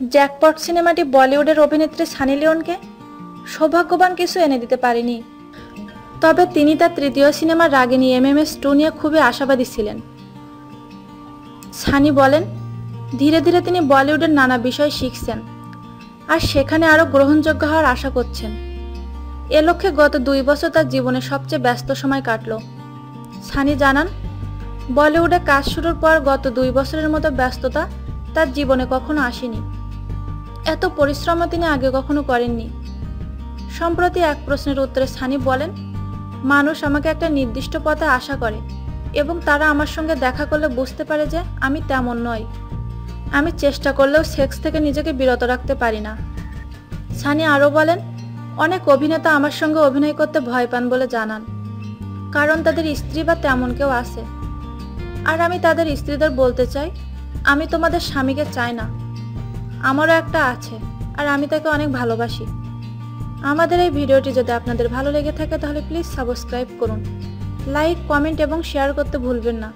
Jackpot সিনেমাটি বলিউডের অভিনেত্রী সানি লিওনকে সৌভাগ্যবান কিছু এনে দিতে পারেনি। তবে তিনি তার তৃতীয় সিনেমা রাগিনী এমএমএস টু নিয়ে খুবই আশাবাদী ছিলেন। সানি বলেন, ধীরে ধীরে তিনি বলিউডের নানা বিষয় শিখছেন আর সেখানে আরও গ্রহণযোগ্য হওয়ার আশা করছেন। এ লক্ষ্যে গত দুই বছর তার জীবনে সবচেয়ে ব্যস্ত সময় কাটল। সানি জানান, বলিউডে কাজ শুরুর পর গত দুই বছরের মতো ব্যস্ততা তার জীবনে কখনো আসেনি। এত পরিশ্রমও তিনি আগে কখনো করেননি। সম্প্রতি এক প্রশ্নের উত্তরে সানি বলেন, মানুষ আমাকে একটা নির্দিষ্ট পথে আশা করে এবং তারা আমার সঙ্গে দেখা করলে বুঝতে পারে যে আমি তেমন নই। আমি চেষ্টা করলেও সেক্স থেকে নিজেকে বিরত রাখতে পারি না। সানি আরও বলেন অনেক অভিনেতা আমার সঙ্গে অভিনয় করতে ভয় পান বলে জানান। কারণ তাদের স্ত্রী বা তেমন কেউ আছে। আর আমি তাদের স্ত্রীদের বলতে চাই, আমি তোমাদের স্বামীকে চাই না। আমারও একটা আছে, আর আমি তাকে অনেক ভালোবাসি। আমাদের এই ভিডিওটি যদি আপনাদের ভালো লেগে থাকে তাহলে প্লিজ সাবস্ক্রাইব করুন। লাইক, কমেন্ট এবং শেয়ার করতে ভুলবেন না।